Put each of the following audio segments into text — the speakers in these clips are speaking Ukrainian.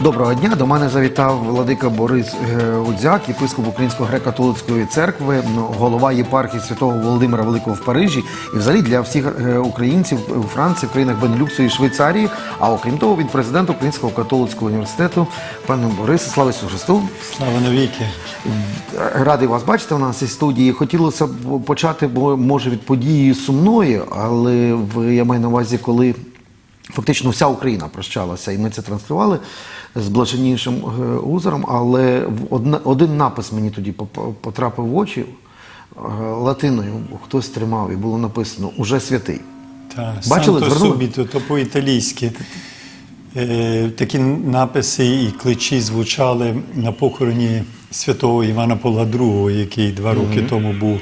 Доброго дня. До мене завітав владика Борис е, Гудзяк, єпископ Української греко-католицької церкви, голова єпархії святого Володимира Великого в Парижі. І взагалі для всіх е, українців у Франції, в країнах Бенелюксу і Швейцарії. А окрім того, він президент Українського католицького університету. Пане Борисе, слава Ісусу Христу! Слава навіки. Радий вас бачити у нас із студії. Хотілося б почати, бо може від події сумної, але я маю на увазі, коли фактично вся Україна прощалася, і ми це транслювали з блаженнішим е, гузером. Але один напис мені тоді потрапив в очі е, латиною. Хтось тримав, і було написано Уже святий. Та, Бачили, Санто? Субіто, то по-італійськи. Е, такі написи і кличі звучали на похороні святого Івана Павла II, який два роки тому був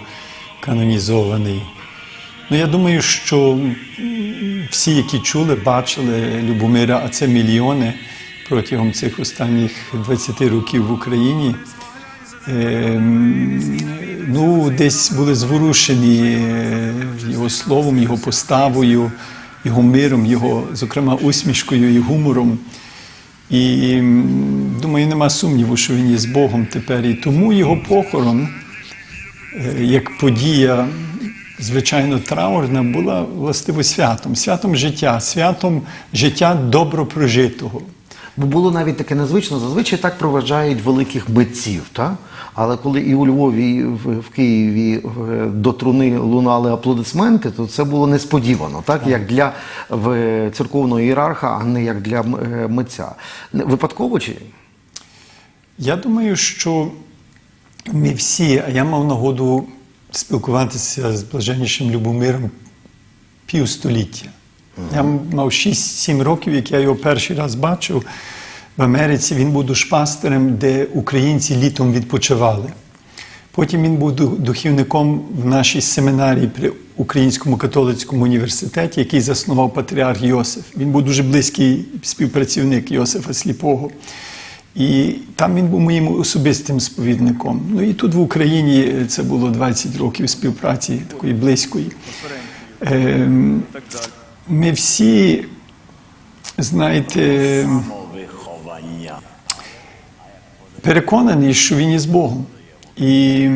канонізований. Ну, я думаю, що всі, які чули, бачили Любомира, а це мільйони протягом цих останніх 20 років в Україні. Ем, ну, десь були зворушені е, його словом, його поставою, його миром, його, зокрема, усмішкою і гумором. І думаю, нема сумніву, що він є з Богом тепер. І тому його похорон, е, як подія, звичайно, траурна, була властиво святом, святом життя, святом життя добро прожитого. Бо було навіть таке незвично. Зазвичай так проважають великих митців, так? Але коли і у Львові, і в, Києві е, до труни лунали аплодисменти, то це було несподівано, так? Як для церковного ієрарха, а не як для е, митця. Випадково чи? Я думаю, що ми всі, а я мав нагоду спілкуватися з блаженнішим Любомиром півстоліття. Я мав 6-7 років, як я його перший раз бачив в Америці. Він був душпастерем, де українці літом відпочивали. Потім він був духівником в нашій семінарії при Українському католицькому університеті, який заснував патріарх Йосиф. Він був дуже близький співпрацівник Йосифа Сліпого. І там він був моїм особистим сповідником. Ну і тут в Україні це було 20 років співпраці такої близької. Ем, Ми всі, знаєте, переконаний, що він є з Богом. І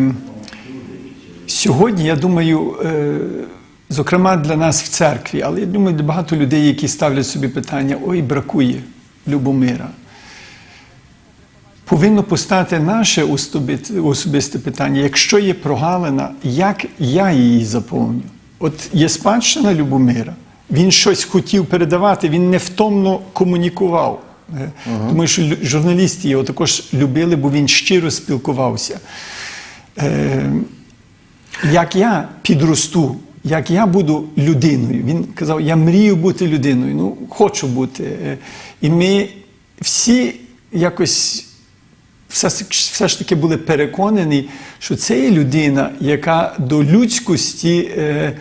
сьогодні, я думаю, е, зокрема для нас в церкві, але я думаю, багато людей, які ставлять собі питання: ой, бракує Любомира. Повинно постати наше особисте питання, якщо є прогалина, як я її заповню? От є спадщина Любомира, він щось хотів передавати, він невтомно комунікував. Е, Думаю, що журналісти його також любили, бо він щиро спілкувався. Е, як я підросту, як я буду людиною. Він казав, я мрію бути людиною, ну хочу бути. Е, І ми всі якось все, все ж таки були переконані, що це є людина, яка до людськості е,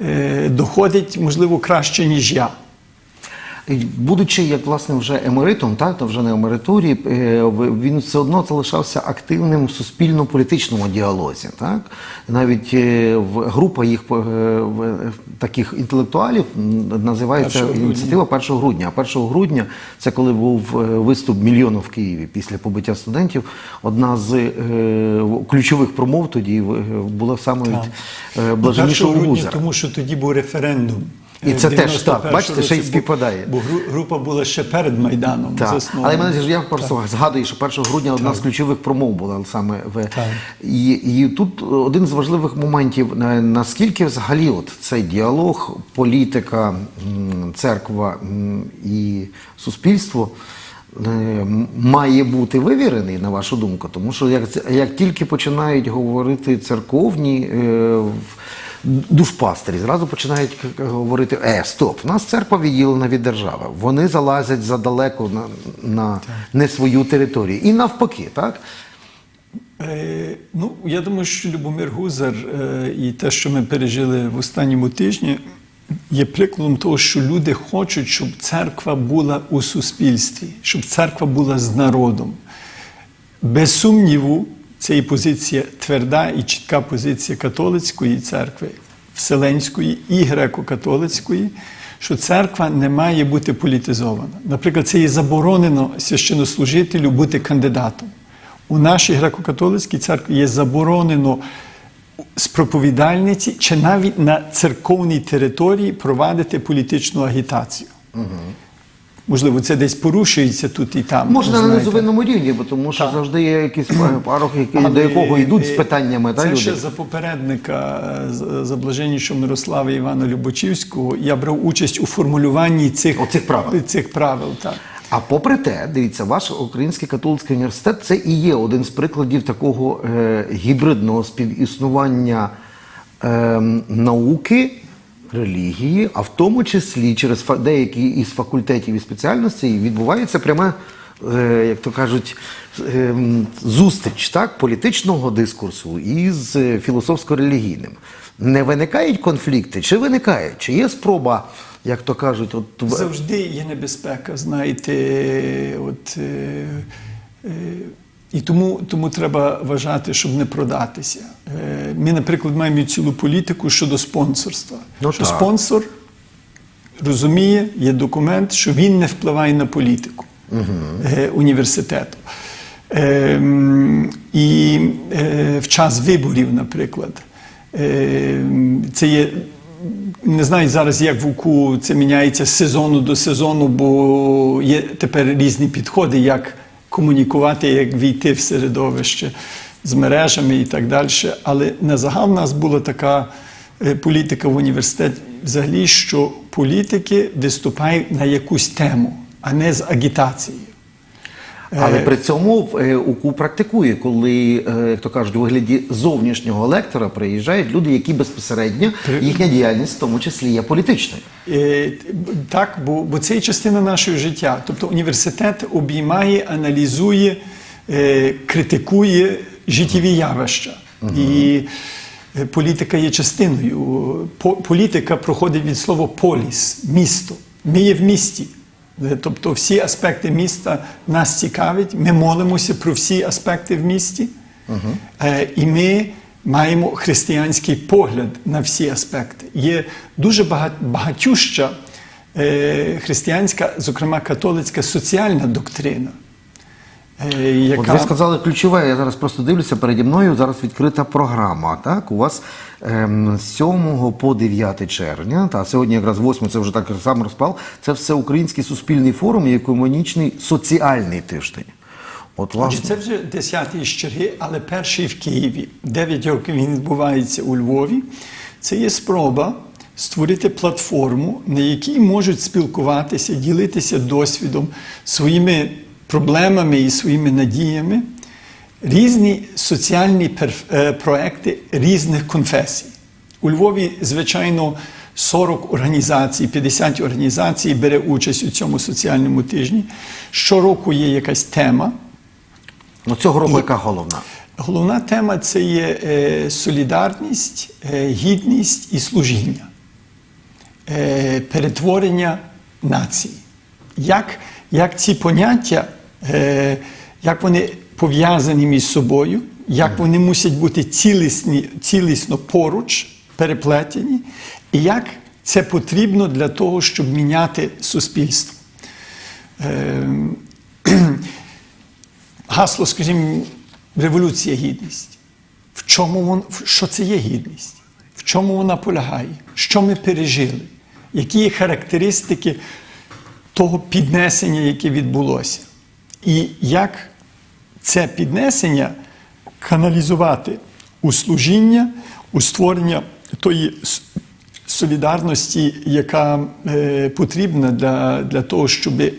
е, доходить, можливо, краще, ніж я. Будучи як власне вже емеритом, так то вже не емеритурі, е, він все одно залишався активним в суспільно-політичному діалозі. Так навіть е, група їх е, таких інтелектуалів називається ініціатива 1 грудня. А 1 грудня це коли був виступ мільйону в Києві після побиття студентів. Одна з ключових промов тоді була саме від блаженнішого 1 грудня, Гузера. тому що тоді був референдум. І це теж так, бачите, ще й співпадає. Бо гру- група була ще перед Майданом Так. Але мене я просто згадую, що 1 грудня одна з ключових промов була саме в і, і тут один з важливих моментів наскільки взагалі от цей діалог, політика, церква і суспільство. е, Має бути вивірений, на вашу думку, тому що як, як тільки починають говорити церковні е, душпастері, зразу починають говорити: е, стоп, в нас церква відділена від держави. Вони залазять задалеко на, на не свою територію. І навпаки, так? Е, ну, я думаю, що Любомир Гузар е, і те, що ми пережили в останньому тижні, є прикладом того, що люди хочуть, щоб церква була у суспільстві, щоб церква була з народом. Без сумніву, це і позиція тверда і чітка позиція католицької церкви. Вселенської і греко-католицької, що церква не має бути політизована. Наприклад, це є заборонено священнослужителю бути кандидатом. У нашій греко-католицькій церкві є заборонено з проповідальниці чи навіть на церковній території провадити політичну агітацію. Можливо, це десь порушується тут і там. Може, ви на низовинному рівні, бо тому що Так. завжди є якийсь парох, який, до якого йдуть з е, питаннями. Це Та, ще люди? за попередника е, з- заблаженнішого Мирослава Івана Любочівського. Я брав участь у формулюванні цих, Оцих правил. цих правил так. А попри те, дивіться, ваш Український католицький університет це і є один з прикладів такого е, гібридного співіснування е, науки, релігії, а в тому числі через деякі із факультетів і спеціальностей відбувається пряме, е, як то кажуть, е, зустріч так, політичного дискурсу із е, філософсько-релігійним. Не виникають конфлікти? Чи виникають? Чи є спроба, як то кажуть, от Завжди є небезпека, знаєте, от, е, е, і тому, тому треба вважати, щоб не продатися. Е, ми, наприклад, маємо цілу політику щодо спонсорства. Ну, що так. спонсор розуміє, є документ, що він не впливає на політику е, університету. Е, і е, в час виборів, наприклад, е, це є. Не знаю зараз, як в УКУ це міняється з сезону до сезону, бо є тепер різні підходи, як комунікувати, як війти в середовище з мережами і так далі. Але на загал в нас була така е, політика в університеті, взагалі, що політики виступають на якусь тему, а не з агітацією. Але при цьому е, УКУ практикує, коли, е, як то кажуть, у вигляді зовнішнього лектора приїжджають люди, які безпосередньо їхня діяльність, в тому числі є політичною. Е, Так, бо, бо це є частина нашого життя. Тобто університет обіймає, аналізує, е, критикує життєві явища. І е, політика є частиною. Політика проходить від слова поліс, місто. Ми є в місті. Е, Тобто всі аспекти міста нас цікавить. Ми молимося про всі аспекти в місті. Е, І ми маємо християнський погляд на всі аспекти. Є дуже багатюща е, християнська, зокрема католицька соціальна доктрина. Е, От ви сказали ключове, я зараз просто дивлюся, переді мною зараз відкрита програма. Так, у вас ем, з 7 по 9 червня, та сьогодні якраз 8, це вже так сам розпал, це всеукраїнський суспільний форум і економічний соціальний тиждень. От власне, це вже 10-й з черги, але перший в Києві. 9 років він відбувається у Львові. Це є спроба створити платформу, на якій можуть спілкуватися, ділитися досвідом, своїми проблемами і своїми надіями різні соціальні е, проекти різних конфесій. У Львові, звичайно, 40 організацій, 50 організацій бере участь у цьому соціальному тижні. Щороку є якась тема. ну, цього року яка головна? Головна тема це є е, солідарність, е, гідність і служіння, е, перетворення нації. Як, як ці поняття, як вони пов'язані між собою, як вони мусять бути цілісні, цілісно поруч, переплетені, і як це потрібно для того, щоб міняти суспільство. Е, гасло, скажімо, революція гідність. В чому вон, що це є гідність? В чому вона полягає? Що ми пережили? Які є характеристики того піднесення, яке відбулося? І як це піднесення каналізувати у служіння, у створення тої солідарності, яка е, потрібна для, для того, щоби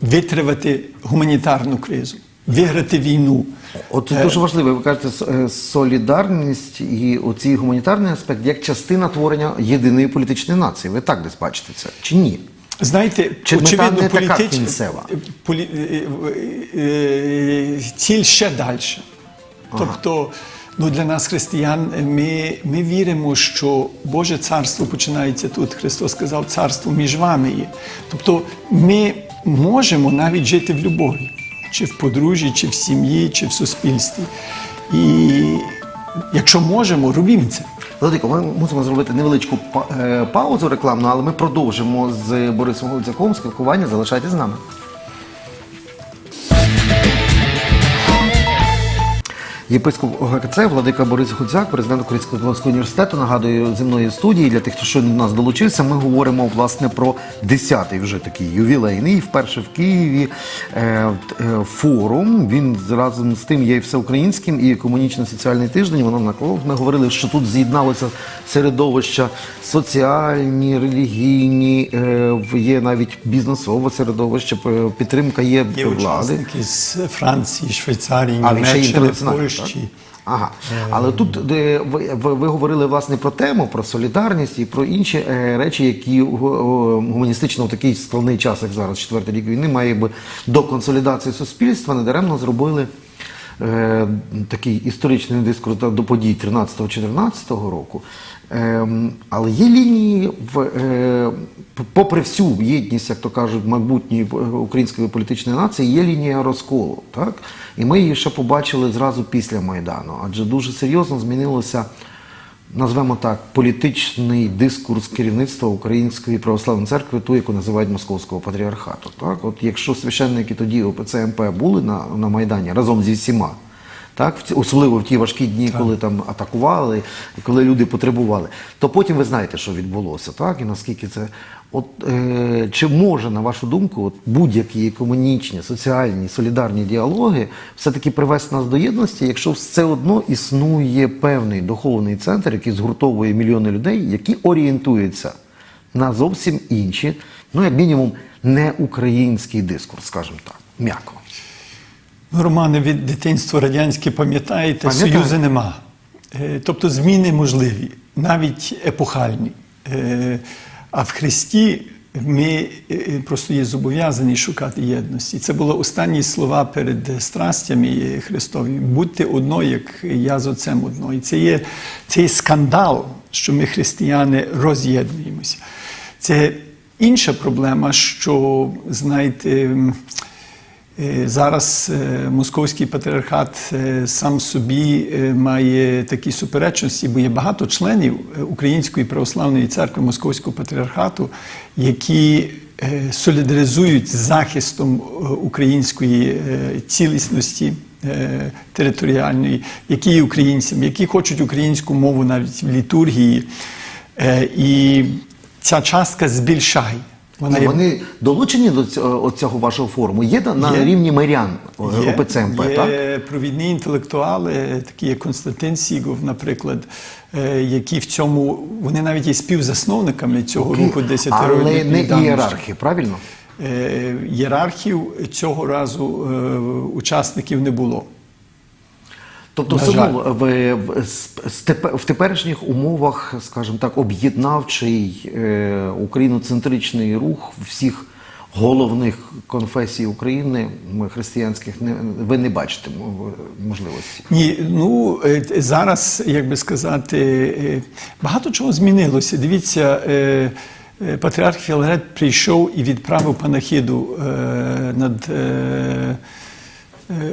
витривати гуманітарну кризу, виграти війну. От це дуже важливо, ви кажете, е, солідарність і оцей гуманітарний аспект як частина творення єдиної політичної нації. Ви так десь бачите це чи ні? Знаєте, Чи очевидно, не така політич... полі... е, е, е, ціль ще далі. Тобто, ну, для нас, християн, ми, ми віримо, що Боже царство починається тут. Христос сказав, царство між вами є. Тобто, ми можемо навіть жити в любові, чи в подружжі, чи в сім'ї, чи в суспільстві. І Якщо можемо, робімо це. Владико, ми мусимо зробити невеличку па- е, паузу рекламну, але ми продовжимо з Борисом Гуцяком спілкування. Залишайтесь з нами. Єпископ ОГКЦ Владика Борис Гуцяк, президент Українського католицького університету. Нагадую, земної студії для тих, хто щойно до нас долучився. Ми говоримо власне про 10-й вже такий ювілейний, вперше в Києві е, е, форум. Він разом з тим є і всеукраїнським, і економічно соціальний тиждень. Воно наклав. Ми говорили, що тут з'єдналося середовища соціальні, релігійні, е, є навіть бізнесове середовище, підтримка є, Є влади. учасники з Франції, Швейцарії, ще Німеччини, Польщі. Ага. Але тут де ви, ви, говорили власне про тему, про солідарність і про інші е, речі, які гуманістично в такий складний час, як зараз, четвертий рік війни, має би до консолідації суспільства недаремно зробили е, такий історичний дискурс до подій 13-14 року. Ем, але є лінії в е, попри всю єдність, як то кажуть, майбутньої е, української політичної нації, є лінія розколу. Так? І ми її ще побачили зразу після Майдану, адже дуже серйозно змінилося, назвемо так, політичний дискурс керівництва Української православної церкви, ту, яку називають Московського патріархату. Так? От якщо священники тоді ОПЦ МП були на, на Майдані разом зі всіма. Так, особливо в ті важкі дні, коли там атакували, коли люди потребували. То потім ви знаєте, що відбулося, так? І наскільки це. От е, чи може, на вашу думку, будь-які економічні, соціальні, солідарні діалоги все-таки привести нас до єдності, якщо все одно існує певний духовний центр, який згуртовує мільйони людей, які орієнтуються на зовсім інші, ну як мінімум, не український дискурс, скажімо так, м'яко. Романе, від дитинства радянське пам'ятаєте, Пам'ятаю. союзу нема. Е, Тобто зміни можливі, навіть епохальні. Е, А в Христі ми е, просто є зобов'язані шукати єдності. Це були останні слова перед страстями Христові. Будьте одно, як я з отцем одно. І це є, це є скандал, що ми, християни, роз'єднуємося. Це інша проблема, що, знаєте, Зараз е, московський патріархат е, сам собі е, має такі суперечності, бо є багато членів е, Української православної церкви Московського патріархату, які е, солідаризують з захистом е, української е, цілісності е, територіальної, які є українцями, які хочуть українську мову навіть в літургії. Е, І ця частка збільшає. Вона І вони долучені до цього, цього вашого форуму. Є на, на Є. рівні мирян Є, ОПЦ є так? провідні інтелектуали, такі як Константин Сігов, наприклад, е, які в цьому вони навіть є співзасновниками цього руху 10 років. Але не ієрархи, правильно? Е, Єрархів цього разу е, учасників не було. Тобто, все одно в, тепе- в теперішніх умовах, скажімо так, об'єднавчий е, україноцентричний рух всіх головних конфесій України, християнських, не, ви не бачите можливості. Ні, ну е, зараз, як би сказати, е, багато чого змінилося. Дивіться, е, е, патріарх Філарет прийшов і відправив панахиду е, над е, е,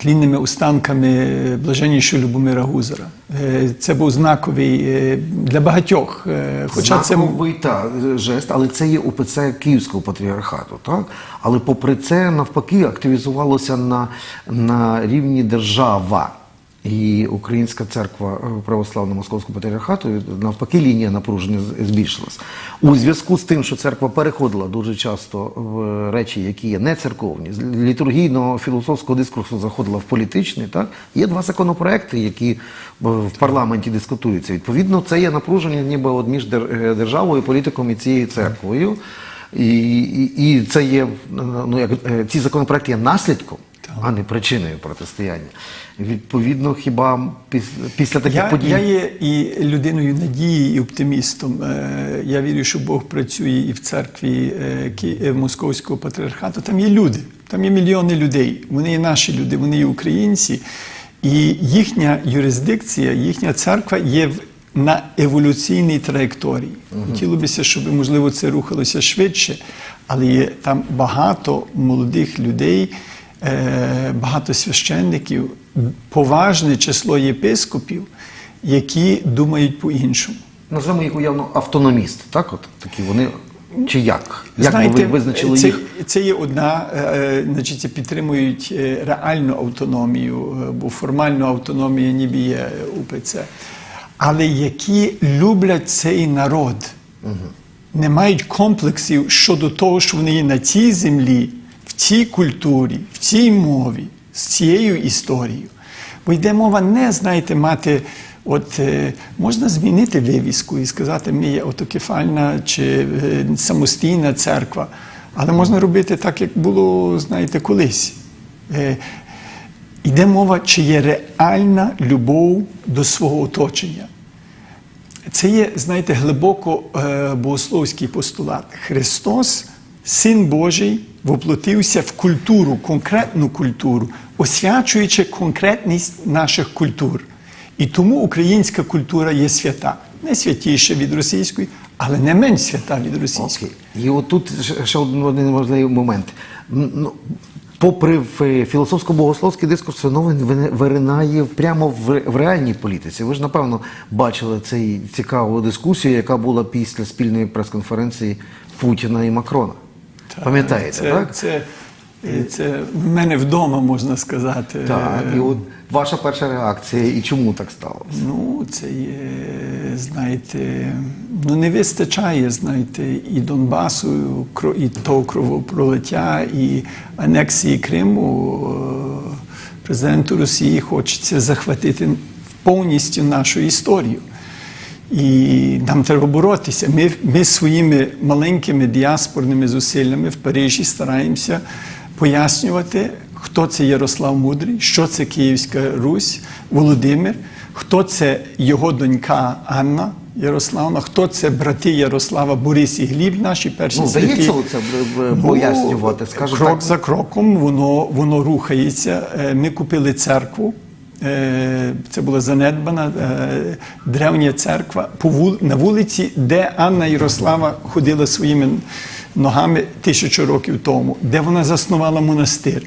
тлінними останками блаженнішого Любомира Гузара. Е, Це був знаковий е, для багатьох. Хоча Знаковий, це та, жест, але це є УПЦ Київського патріархату. Так? Але попри це, навпаки, активізувалося на, на рівні держава. І Українська церква е, православного московського патріархату навпаки лінія напруження збільшилась. У зв'язку з тим, що церква переходила дуже часто в речі, які є не церковні, з літургійного філософського дискурсу заходила в політичний. Так є два законопроекти, які в в парламенті дискутуються. Відповідно, це є напруження, ніби от між е, державою, політиком і цією церквою. І, і, і це є ну як е, ці законопроекти є наслідком, а не причиною протистояння. Відповідно, хіба після, таких я, подій я є і людиною надії, і оптимістом. Е, Я вірю, що Бог працює і в церкві е, е, Московського патріархату. Там є люди, там є мільйони людей. Вони є наші люди, вони є українці. І їхня юрисдикція, їхня церква є в. На еволюційній траєкторії. Хотілося б, щоб можливо це рухалося швидше, але є там багато молодих людей, багато священників, поважне число єпископів, які думають по-іншому. Назвемо їх уявно автономіст, так? От такі вони чи як? Як Знаєте, ви визначили це, їх? Це є одна, е, значить, підтримують е, реальну автономію, е, бо формальна автономія ніби є УПЦ. Але які люблять цей народ, не мають комплексів щодо того, що вони є на цій землі, цій культурі, в цій мові, з цією історією. Бо йде мова не, знаєте, мати. От е, можна змінити вивіску і сказати, ми є автокефальна чи е, самостійна церква, але можна робити так, як було, знаєте, колись. Е, йде мова, чи є реальна любов до свого оточення. Це є, знаєте, глибоко богословський постулат. Христос, Син Божий, воплотився в культуру, конкретну культуру, освячуючи конкретність наших культур. І тому українська культура є свята. Не святіша від російської, але не менш свята від російської. Окей. І от тут ще- один важливий момент. Ну, попри філософсько-богословський дискурс феномен виринає прямо в, в реальній політиці. Ви ж напевно бачили цей цікаву дискусію, яка була після спільної прес-конференції Путіна і Макрона. Пам'ятаєте, це, так? Це, це в мене вдома, можна сказати. Так. І от ваша перша реакція, і чому так сталося? Ну, це є, знаєте, ну не вистачає, знаєте, і Донбасу, і того кровопролиття, і анексії Криму. Президенту Росії хочеться захватити повністю нашу історію. І нам треба боротися. Ми, ми своїми маленькими діаспорними зусиллями в Парижі стараємося пояснювати, хто це Ярослав Мудрий, що це Київська Русь, Володимир, хто це його донька Анна Ярославна, хто це брати Ярослава Борис і Гліб, наші перші Ну, святі. вдається це пояснювати, скажімо крок так. за кроком воно, воно рухається. Е, Ми купили церкву. Це була занедбана е, древня церква на вулиці, де Анна Ярослава ходила своїми ногами тисячу років тому, де вона заснувала монастир.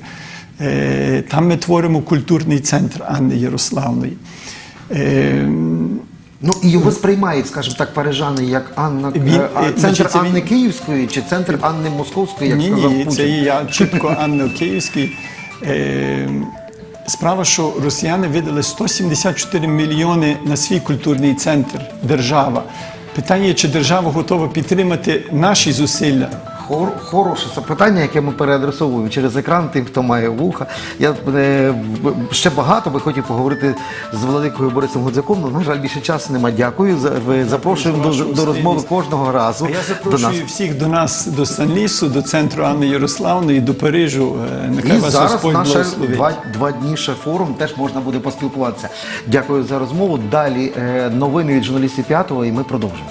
Е, Там ми творимо культурний центр Анни Ярославної. Е, Ну і його сприймають, скажімо так, парижани як Анна Він, центр значить, це він- Анни Київської чи центр Анни Московської, як ні, сказав ні, Путін. це і я чітко Анна Київський. Справа, що росіяни видали 174 мільйони на свій культурний центр держава. Питання, чи держава готова підтримати наші зусилля. Хор- Хороше запитання, яке ми переадресовуємо через екран тим, хто має вуха. Я е, ще багато би хотів поговорити з владикою Борисом Гудзяком, але, на жаль, більше часу нема. Дякую. За- Запрошуємо до, до розмови кожного разу А я до нас. запрошую всіх до нас, до Санлісу, до центру Анни Ярославної, до Парижу. Е, Нехай І вас зараз наше два, два дні ще форум теж можна буде поспілкуватися. Дякую за розмову. Далі е, новини від журналістів п'ятого, і ми продовжимо.